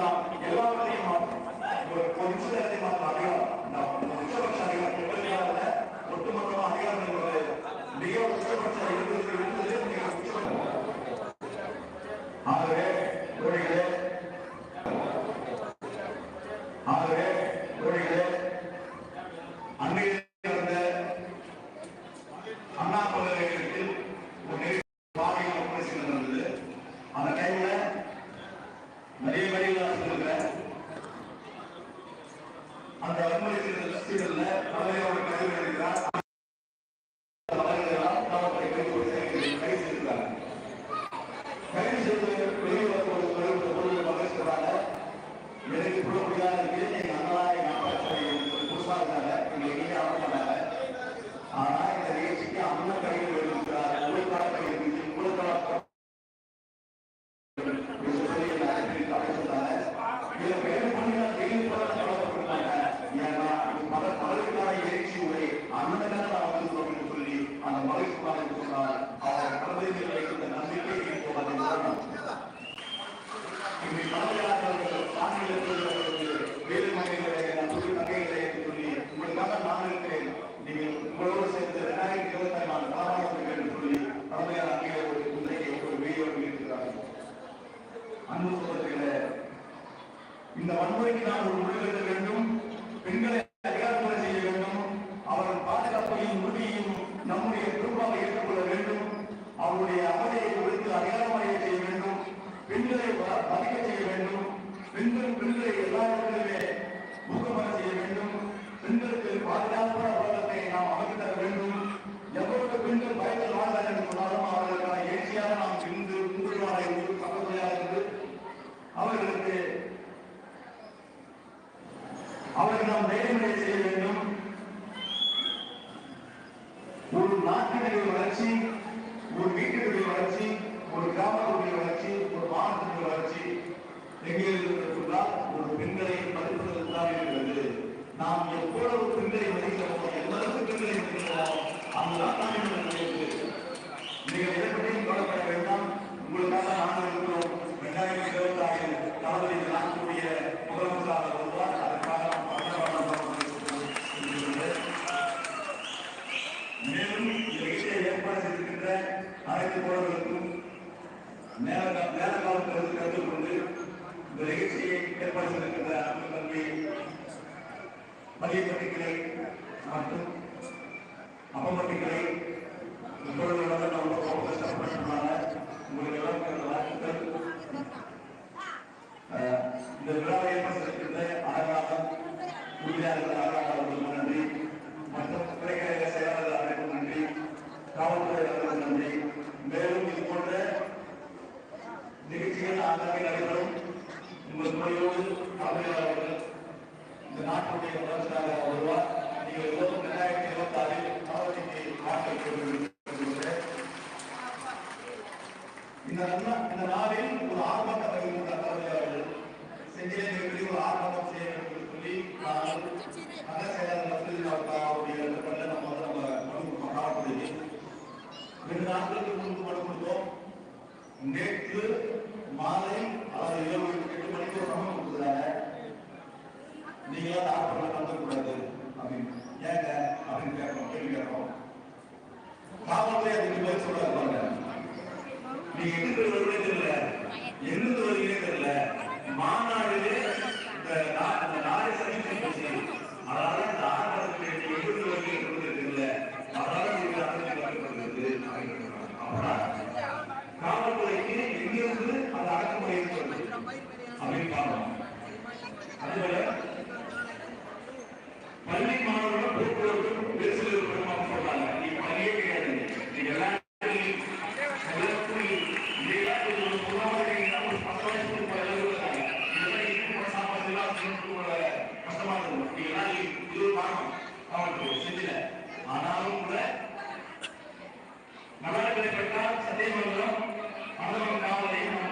சொல்லலாம் எல்லாவற்றையும் மாற்றும் ஒரு ஒரு நிமிஷத்தை மாற்றலாம் அதிகாரம் உச்சபட்ச அதிகாரம் அதிகாரம் என்பது மிக உச்சபட்ச இருபது இருபது மிக உச்சபட்ச ஆகவே ஆகவே அன்றைய அண்ணா பல்கலைக்கழகத்தில் அந்த வன்முறை சீடல்ல தலைவரோட கல்வி எழுதுகிறார் இந்த வன்முறைக்கு நான் ஒரு முடிவு எடுக்க வேண்டும். பெண்களை அதிகாரமுறை செய்ய வேண்டும். அவர்கள் பாதுகாப்பையும் உறுதியையும் நம்முடைய பொறுப்பாக ஏற்றுக்கொள்ள வேண்டும். அவருடைய அமைதியை குறித்து அதிகாரமுறையை செய்ய வேண்டும். பெண்களை பதிக்க செய்ய வேண்டும். பெண்கள் பெண்களை எல்லா இடங்களிலுமே ஊக்கமாக செய்ய வேண்டும். பெண்களுக்கு பாதுகாப்பான அவர்கள் நாம் நேர்மறை செய்ய வேண்டும். ஒரு நாட்டினுடைய வளர்ச்சி ஒரு வீட்டினுடைய வளர்ச்சி ஒரு கிராமத்துடைய வளர்ச்சி ஒரு மாவட்டத்தினுடைய வளர்ச்சி எங்கே இருக்கிறது ஒரு பெண்களை மதிப்பதற்கு தான் இருக்கிறது. நாம் எவ்வளவு பெண்களை மதிக்கிறோமோ எந்த அளவுக்கு பெண்களை மதிக்கிறோமோ அந்த நாட்டினுடைய வளர்ச்சி நீங்கள் எதை பற்றியும் கவலைப்பட வேண்டாம் உங்களுக்காக நாங்கள் இருக்கிறோம் இரண்டாயிரத்தி இருபத்தி ஆறில் தளபதி நாட்டுடைய முதலமைச்சராக வருவார் அதற்காக நாம் பகிரவாதம் மேலும் இந்த விஷய அழைத்து செய்திருக்கின்ற அனைத்து தோழர்களுக்கும் மேல மேல காலத்திலிருந்து கொண்டு இந்த நிகழ்ச்சியை ஏற்பாடு செய்திருக்கின்ற அன்பு தம்பி மதிய கிளை மற்றும் அப்பம்பட்டிகளை நம்ம ரொம்ப உங்களுக்கு எல்லாம் வாழ்த்துக்கள். இந்த விழாவை ஏற்பாடு செய்திருக்கின்ற நன்றி. மற்றும் துறைக்கழக செயலாளர் அனைவருக்கும் நன்றி. காவல்துறை நன்றி. மேலும் இது போன்ற நிகழ்ச்சிகள் ஆங்காங்கே நடைபெறும். உங்கள் துறையோடு தமிழர் இந்த நாட்டுடைய வளர்ச்சியாக வருவார். நீங்கள் எல்லோரும் இரண்டாயிரத்தி இருபத்தி ஆறில் தளபதிக்கு நாட்டை இந்த இந்த நாளில் ஒரு ஆர்ப்பாட்டம் வைக்கின்ற தளபதி அவர்கள் செஞ்சிலே மிகப்பெரிய ஒரு ஆர்ப்பாட்டம் செய்ய வேண்டும் என்று சொல்லி நான் நகர செயலாளர் லட்சுமி அவருடைய இடத்துல நம்ம வந்து நம்ம மனு கொடுத்தோம் ரெண்டு நாட்களுக்கு முன்பு மனு கொடுத்தோம். நேற்று மாலை அதாவது ஏழு எட்டு மணிக்கு ஒரு கொடுத்துருக்காங்க. நீங்களா அந்த ஆர்ப்பாட்டம் அப்படின்னு. ஏங்க? அப்படின்னு கேட்கணும் கேள்வி கேட்கணும் காவல்துறை அதுக்கு பதில் சொல்றாரு பாருங்க. நீங்க எங்கிருந்து வருவதே தெரியல. எங்கிருந்து தெரியல. மாநாடுலே இந்த நாடு சந்திப்பு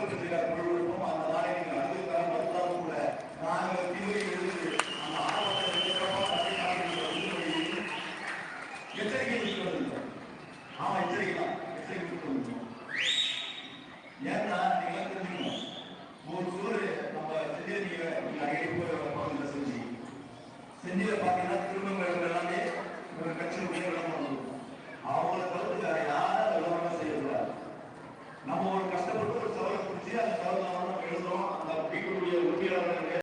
ஆர்வத்திற்காக ஆமா எச்சரிக்கை எச்சரிக்கை விட்டு வந்தோம் ஏன்னா நீங்க தெரிஞ்சுக்கணும் ஒரு ஊர் நம்ம செஞ்சிருக்கீங்க போய் செஞ்சு செஞ்சில பாத்தீங்கன்னா திருமங்கலம்